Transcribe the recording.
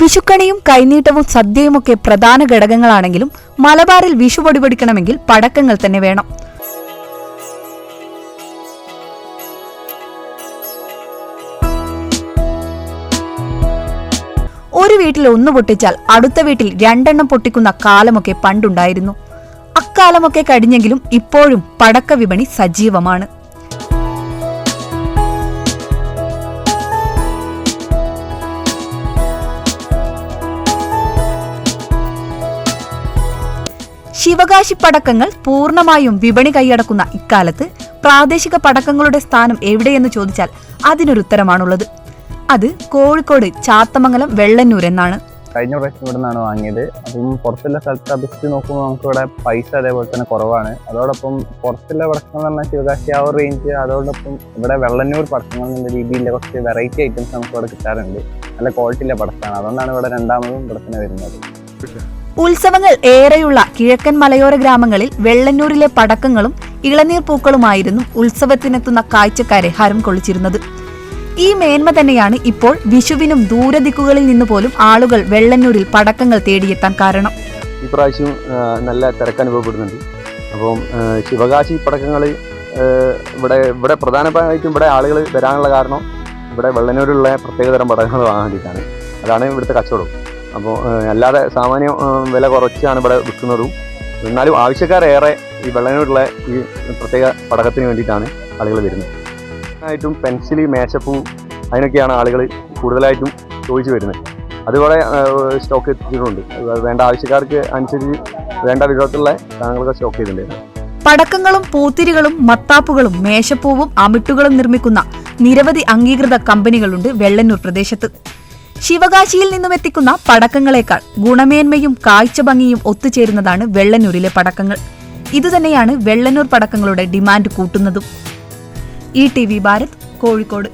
വിഷുക്കണിയും കൈനീട്ടവും സദ്യയുമൊക്കെ പ്രധാന ഘടകങ്ങളാണെങ്കിലും മലബാറിൽ വിഷു പൊടിപൊടിക്കണമെങ്കിൽ പടക്കങ്ങൾ തന്നെ വേണം. ഒരു വീട്ടിൽ ഒന്ന് പൊട്ടിച്ചാൽ അടുത്ത വീട്ടിൽ രണ്ടെണ്ണം പൊട്ടിക്കുന്ന കാലമൊക്കെ പണ്ടുണ്ടായിരുന്നു. അക്കാലമൊക്കെ കഴിഞ്ഞെങ്കിലും ഇപ്പോഴും പടക്ക വിപണി സജീവമാണ്. ശിവകാശി പടക്കങ്ങൾ പൂർണമായും വിപണി കൈയടക്കുന്ന ഇക്കാലത്ത് പ്രാദേശിക പടക്കങ്ങളുടെ സ്ഥാനം എവിടെയെന്ന് ചോദിച്ചാൽ അതിനൊരു ഉത്തരമാണുള്ളത് അത് കോഴിക്കോട് ചാത്തമംഗലം വെള്ളന്നൂർ എന്നാണ്. കഴിഞ്ഞ പ്രാവശ്യം ഇവിടെ നിന്നാണ് വാങ്ങിയത്. അപ്പം പുറത്തുള്ള സ്ഥലത്ത് അപേക്ഷിച്ച് നോക്കുമ്പോൾ നമുക്ക് ഇവിടെ പൈസ അതേപോലെ തന്നെ കുറവാണ്. അതോടൊപ്പം പുറത്തുള്ള പടക്കങ്ങൾ എന്ന് പറഞ്ഞാൽ ശിവകാശി ആ ഒരു റേഞ്ച് അതോടൊപ്പം ഇവിടെ വെള്ളന്നൂർ പടക്കങ്ങൾ എന്നുള്ള രീതിയിലുള്ള കുറച്ച് വെറൈറ്റി ഐറ്റംസ് നമുക്ക് ഇവിടെ കിട്ടാറുണ്ട്. നല്ല ക്വാളിറ്റിയിലെ പടക്കമാണ് അതുകൊണ്ടാണ് ഇവിടെ രണ്ടാമതും ഇവിടെ തന്നെ വരുന്നത്. ഉത്സവങ്ങൾ ഏറെയുള്ള കിഴക്കൻ മലയോര ഗ്രാമങ്ങളിൽ വെള്ളന്നൂരിലെ പടക്കങ്ങളും ഇളനീർ പൂക്കളുമായിരുന്നു ഉത്സവത്തിനെത്തുന്ന കാഴ്ചക്കാരെ ഹരം കൊള്ളിച്ചിരുന്നത്. ഈ മേന്മ തന്നെയാണ് ഇപ്പോൾ വിഷുവിനും ദൂരദിക്കുകളിൽ നിന്ന് പോലും ആളുകൾ വെള്ളന്നൂരിൽ പടക്കങ്ങൾ തേടിയെത്താൻ കാരണം. ഈ പ്രാവശ്യം നല്ല തിരക്ക് അനുഭവപ്പെടുന്നുണ്ട്. അപ്പം ശിവകാശി പടക്കങ്ങൾ ഇവിടെ ഇവിടെ പ്രധാനമായിട്ടും ഇവിടെ ആളുകൾ വരാനുള്ള കാരണം ഇവിടെ വെള്ളന്നൂരിലുള്ള പ്രത്യേകതരം പടക്കങ്ങൾ വാങ്ങാൻ വേണ്ടിയിട്ടാണ്. അതാണ് ഇവിടുത്തെ കച്ചവടം. അപ്പോൾ അല്ലാതെ സാമാന്യം വില കുറച്ചാണ് ഇവിടെ വിൽക്കുന്നതും. എന്നാലും ആവശ്യക്കാരേറെ ഈ വെള്ളനോടുള്ള ഈ പ്രത്യേക പടക്കത്തിന് വേണ്ടിയിട്ടാണ് ആളുകൾ വരുന്നത്. ആയിട്ടും പെൻസിൽ മേശപ്പൂ അതിനൊക്കെയാണ് ആളുകൾ കൂടുതലായിട്ടും ചോദിച്ചു വരുന്നത്. അതുപോലെ സ്റ്റോക്ക് എത്തിച്ചിട്ടുണ്ട് വേണ്ട ആവശ്യക്കാർക്ക് അനുസരിച്ച് വേണ്ട വിധത്തിലുള്ള സാധനങ്ങളൊക്കെ സ്റ്റോക്ക് ചെയ്തിട്ടുണ്ട്. പടക്കങ്ങളും പൂത്തിരികളും മത്താപ്പുകളും മേശപ്പൂവും അമിട്ടുകളും നിർമ്മിക്കുന്ന നിരവധി അംഗീകൃത കമ്പനികളുണ്ട് വെള്ളന്നൂർ പ്രദേശത്ത്. ശിവകാശിയിൽ നിന്നും എത്തിക്കുന്ന പടക്കങ്ങളെക്കാൾ ഗുണമേന്മയും കാഴ്ച ഭംഗിയും ഒത്തുചേരുന്നതാണ് വെള്ളനൂരിലെ പടക്കങ്ങൾ. ഇതുതന്നെയാണ് വെള്ളനൂർ പടക്കങ്ങളുടെ demand കൂട്ടുന്നതും. E T V Bharat Kozhikode.